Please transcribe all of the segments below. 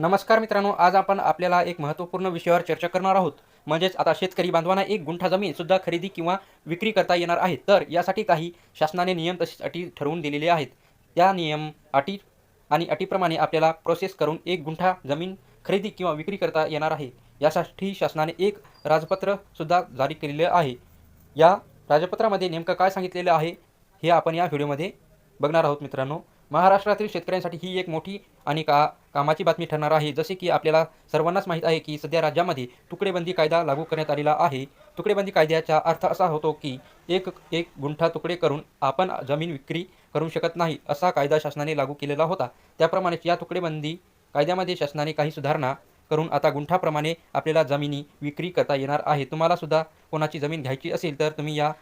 नमस्कार मित्रांनो आज आपण आपल्याला एक महत्त्वपूर्ण विषयावर चर्चा करणार आहोत. म्हणजेच आता शेतकरी बांधवांना एक गुंठा जमीन सुद्धा खरेदी किंवा विक्री करता येणार आहे. तर यासाठी काही शासनाने नियम तसेच अटी ठरवून दिलेले आहेत. त्या नियम अटी आणि अटीप्रमाणे आपल्याला प्रोसेस करून एक गुंठा जमीन खरेदी किंवा विक्री करता येणार आहे. यासाठी शासनाने एक राजपत्र सुद्धा जारी केलेले आहे. या राजपत्रामध्ये नेमकं काय सांगितलेलं आहे हे आपण या व्हिडिओमध्ये बघणार आहोत मित्रांनो. महाराष्ट्रातील शेतकऱ्यांसाठी ही एक मोठी आणि का कामाची बातमी ठरणार आहे. जसे की आपल्याला सर्वांनाच माहीत आहे की सध्या राज्यामध्ये तुकडेबंदी कायदा लागू करण्यात आलेला आहे. तुकडेबंदी कायद्याचा अर्थ असा होतो की एक एक गुंठा तुकडे करून आपण जमीन विक्री करू शकत नाही असा कायदा शासनाने लागू केलेला होता. त्याप्रमाणेच या तुकडेबंदी कायद्यामध्ये शासनाने काही सुधारणा करून आता गुंठाप्रमाणे आपल्याला जमिनी विक्री करता येणार आहे. तुम्हाला सुद्धा कोणाची जमीन घ्यायची असेल तर तुम्ही या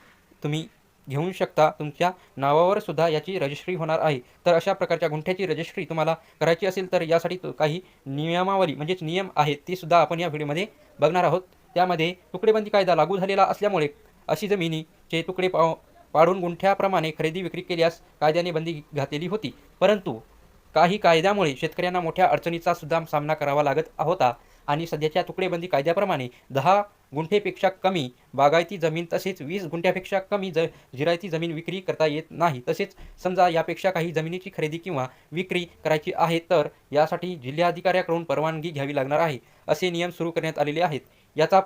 तुम्ही घेऊ शकता. तुमच्या नावावर सुद्धा याची रजिस्ट्री होणार आहे. तर अशा प्रकारच्या गुंठ्याची रजिस्ट्री तुम्हाला करायची असेल तर यासाठी काही नियमावली म्हणजेच नियम आहेत ती सुद्धा आपण या व्हिडिओमध्ये बघणार आहोत. त्यामध्ये तुकडेबंदी कायदा लागू झालेला असल्यामुळे अशी जमिनीचे तुकडे पाव पाडून गुंठ्याप्रमाणे खरेदी विक्री केल्यास कायद्याने बंदी घातलेली होती. परंतु काही कायद्यामुळे शेतकऱ्यांना मोठ्या अडचणीचा सुद्धा सामना करावा लागत होता. आणि सध्याच्या तुकडेबंदी कायद्याप्रमाणे दहा गुंठेपेक्षा कमी बागायती जमीन तसेच वीस गुंठ्यापेक्षा कमी ज जिरायती जमीन विक्री करता येत नाही. तसेच समजा यापेक्षा काही जमिनीची खरेदी किंवा विक्री करायची आहे तर यासाठी जिल्हाधिकाऱ्याकडून परवानगी घ्यावी लागणार आहे असे नियम सुरू करण्यात आलेले आहेत. याचा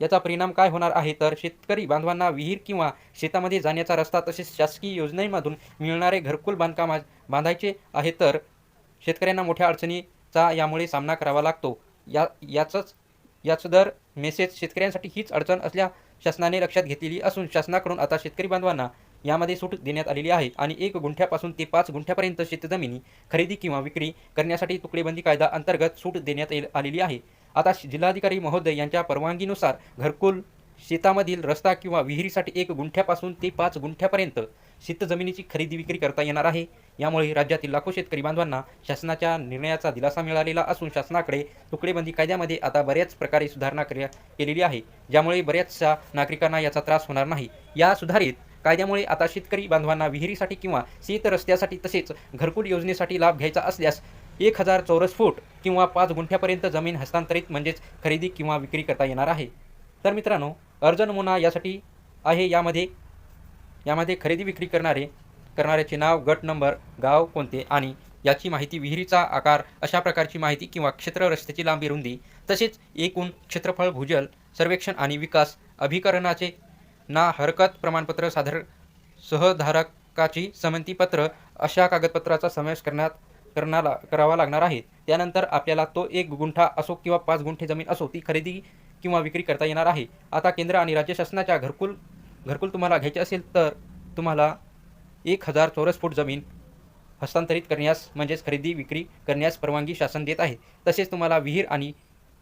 याचा परिणाम काय होणार आहे तर शेतकरी बांधवांना विहीर किंवा शेतामध्ये जाण्याचा रस्ता तसेच शासकीय योजनेमधून मिळणारे घरकुल बांधकाम बांधायचे आहे तर शेतकऱ्यांना मोठ्या अडचणीचा यामुळे सामना करावा लागतो. या याचंच याचं दर मेसेज शेतकऱ्यांसाठी हीच अडचण असल्या शासनाने लक्षात घेतलेली असून शासनाकडून आता शेतकरी बांधवांना यामध्ये सूट देण्यात आलेली आहे. आणि एक गुंठ्यापासून ते पाच गुंठ्यापर्यंत शेतजमिनी खरेदी किंवा विक्री करण्यासाठी तुकडेबंदी कायदा अंतर्गत सूट देण्यात आलेली आहे. आता जिल्हाधिकारी महोदय यांच्या परवानगीनुसार घरकुल शेतामधील रस्ता किंवा विहिरीसाठी एक गुंठ्यापासून ते पाच गुंठ्यापर्यंत शेतजमिनीची खरेदी विक्री करता येणार आहे. यामुळे राज्यातील लाखो शेतकरी बांधवांना शासनाच्या निर्णयाचा दिलासा मिळालेला असून शासनाकडे तुकडेबंदी कायद्यामध्ये आता बऱ्याच प्रकारे सुधारणा क्रिया केलेली आहे. ज्यामुळे बऱ्याचशा नागरिकांना याचा त्रास होणार नाही. या सुधारित कायद्यामुळे आता शेतकरी बांधवांना विहिरीसाठी किंवा शेत रस्त्यासाठी तसेच घरकुल योजनेसाठी लाभ घ्यायचा असल्यास एक हजार चौरस फूट किंवा पाच गुंठ्यापर्यंत जमीन हस्तांतरित म्हणजेच खरेदी किंवा विक्री करता येणार आहे. तर मित्रांनो अर्ज नमुना यासाठी आहे यामध्ये यामध्ये खरेदी विक्री करणारे करणाऱ्याचे नाव गट नंबर गाव कोणते आणि याची माहिती विहिरीचा आकार अशा प्रकारची माहिती किंवा क्षेत्र रस्त्याची लांबी रुंदी तसेच एकूण क्षेत्रफळ भूजल सर्वेक्षण आणि विकास अभिकरणाचे ना हरकत प्रमाणपत्र सादर सहधारकाची संमतीपत्र अशा कागदपत्राचा समावेश करण्यात करणारा करावा लागणार आहे. त्यानंतर आपल्याला तो एक गुंठा असो किंवा पाच गुंठे जमीन असो ती खरेदी किंवा विक्री करता येणार आहे. आता केंद्र आणि राज्य शासनाच्या घरकुल घरकुल तुम्हाला घ्यायचे असेल तर तुम्हाला एक हजार चौरस फूट जमीन हस्तांतरित करण्यास म्हणजेच खरेदी विक्री करण्यास परवानगी शासन देत आहे. तसेच तुम्हाला विहीर आणि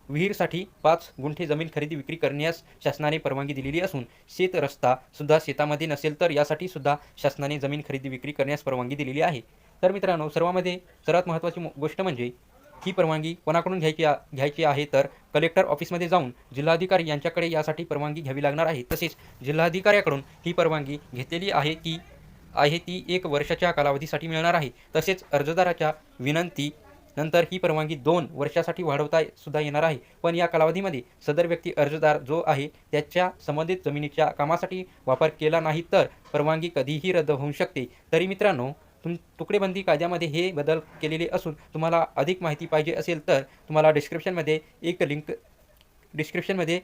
विहीरसाठी पाच गुंठे जमीन खरेदी विक्री करण्यास शासनाने परवानगी दिलेली असून शेत रस्ता सुद्धा शेतामध्ये नसेल तर यासाठी सुद्धा शासनाने जमीन खरेदी विक्री करण्यास परवानगी दिलेली आहे. तर मित्रांनो सर्वामध्ये सर्वात महत्त्वाची गोष्ट म्हणजे ही परवानगी कोणाकडून घ्यायची घ्यायची आहे तर कलेक्टर ऑफिसमध्ये जाऊन जिल्हाधिकारी यांच्याकडे यासाठी परवानगी घ्यावी लागणार आहे. तसेच जिल्हाधिकाऱ्याकडून ही परवानगी घेतलेली आहे की आहे ती एक वर्षाच्या कालावधीसाठी मिळणार आहे. तसेच अर्जदाराच्या विनंती नंतर ही परवानगी दोन वर्षासाठी वाढवता सुद्धा येणार आहे. पण या कालावधीमध्ये सदर व्यक्ती अर्जदार जो आहे त्याच्या संबंधित जमिनीच्या कामासाठी वापर केला नाही तर परवानगी कधीही रद्द होऊ शकते. तरी मित्रांनो तुम तुकडेबंदी कायद्यामध्ये हे बदल केलेले असून तुम्हाला अधिक माहिती पाहिजे असेल तर तुम्हाला डिस्क्रिप्शनमध्ये एक लिंक डिस्क्रिप्शनमध्ये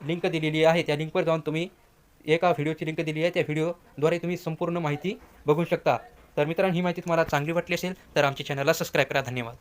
लिंक दिलेली आहे. त्या लिंकवर जाऊन तुम्ही एका व्हिडिओची लिंक दिली आहे. त्या व्हिडिओद्वारे तुम्ही संपूर्ण माहिती बघू शकता. तर मित्रांनो ही माहिती तुम्हाला चांगली वाटली असेल तर आमच्या चॅनलला सबस्क्राईब करा. धन्यवाद.